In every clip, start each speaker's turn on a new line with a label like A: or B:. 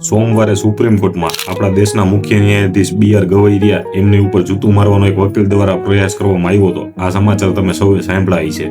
A: સોમવારે સુપ્રીમ કોર્ટમાં આપણા દેશના મુખ્ય ન્યાયાધીશ બી આર ગવૈરિયા એમની ઉપર જૂતું મારવાનો એક વકીલ દ્વારા પ્રયાસ કરવામાં આવ્યો હતો. આ સમાચાર તમે સૌએ સાંભળાય છે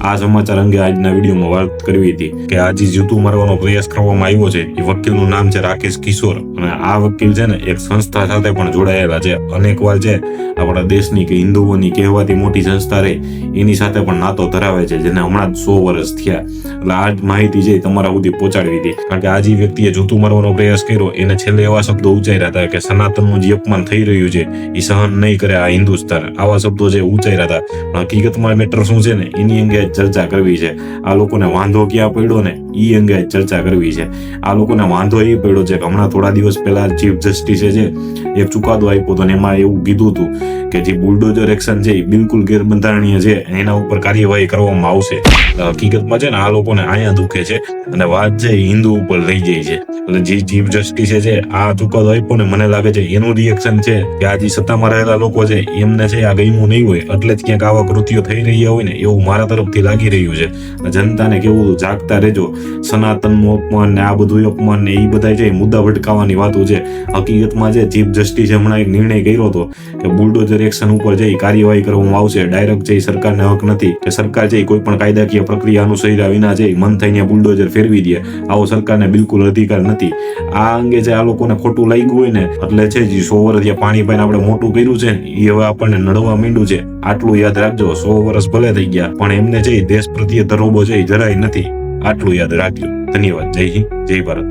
A: આ સમાચાર અંગે આજના વિડીયોમાં વાત કરવી હતી કે આજે જૂતું મારવાનો પ્રયાસ કરવામાં આવ્યો છે. એ વકીલનું નામ છે રાકેશ કિશોર અને આ વકીલ છે ને એક સંસ્થા સાથે પણ જોડાયેલા છે. અનેકવાર છે આપણા દેશની કે હિન્દુઓની કહેવાતી મોટી સંસ્થા રહે એની સાથે પણ નાતો ધરાવે છે, જેને હમણાં જ સો વર્ષ થયા. એટલે આ જ માહિતી છે તમારા સુધી પહોંચાડવી હતી. કારણ કે આ જે વ્યક્તિએ જૂતું મારવાનો પ્રયાસ કર્યો. એને છેલ્લે એવા શબ્દો ઉચ્ચાર્યા હતા કે સનાતનનું જે અપમાન થઈ રહ્યું છે એ સહન નહીં કરે આ હિન્દુસ્તાન. આવા શબ્દો જે ઉચ્ચાર્યા હતા, પણ હકીકતમાં મેટર શું છે ને? એની અંગે ચર્ચા કરવી છે. આ લોકોને વાંધો ક્યાં પડ્યો ને? એ અંગે ચર્ચા કરવી છે. આ લોકોને વાંધો એ પડ્યો છે કે હમણાં થોડા દિવસ પહેલા ચીફ જસ્ટિસે છે એક ચુકાદો આપ્યો હતો ને, એમાં એવું કીધું હતું કે જે બુલડોઝર એક્શન છે એ બિલકુલ ગેરબંધારણીય છે એના ઉપર કાર્યવાહી કરવામાં આવશે. હકીકતમાં છે ને, આ લોકોને આયા દુખે છે અને વાત છે હિન્દુ ઉપર લઈ જાય છે. એટલે જે ચીફ જસ્ટિસે છે, આ ચુકાદો આપ્યો ને મને લાગે છે એનું રિએક્શન છે કે આજે સત્તામાં રહેલા લોકો છે, એમને છે આ ગમ્યું નહીં હોય. એટલે જ ક્યાંક આવા કૃત્યો થઈ રહ્યા હોય ને એવું મારા તરફથી લાગી રહ્યું છે. જનતાને કેવું જાગતા રહેજો. સનાતનનું અપમાન ને આ બધું અપમાન ને એ બધા છે મુદ્દા ભટકાવવાની વાતો છે. હકીકતમાં છે ચીફ જસ્ટિસે હમણાં એક નિર્ણય કર્યો હતો કે બુલડોઝર એક્શન ઉપર જે કાર્યવાહી કરવામાં આવશે ડાયરેક્ટ જે સરકારને હક નથી, કે સરકાર જઈ કોઈ પણ કાયદાકીય પ્રક્રિયા અનુસર્યા વિના છે મન થઈને બુલડોઝર ફેરવી દે. આવો સરકારને બિલકુલ અધિકાર નથી. આ અંગે જે આ લોકોને ખોટું લાગ્યું હોય ને, એટલે છે જે સો વર્ષ જે પાણી પાઈને આપણે મોટું કર્યું છે. એ હવે આપણને નડવા માંડ્યું છે. આટલું યાદ રાખજો સો વર્ષ ભલે થઈ ગયા, પણ એમને છે દેશ પ્રત્યે ધરોબો છે જરાય નથી. આટલું યાદ રાખજો. ધન્યવાદ. જય હિન્દ, જય ભારત.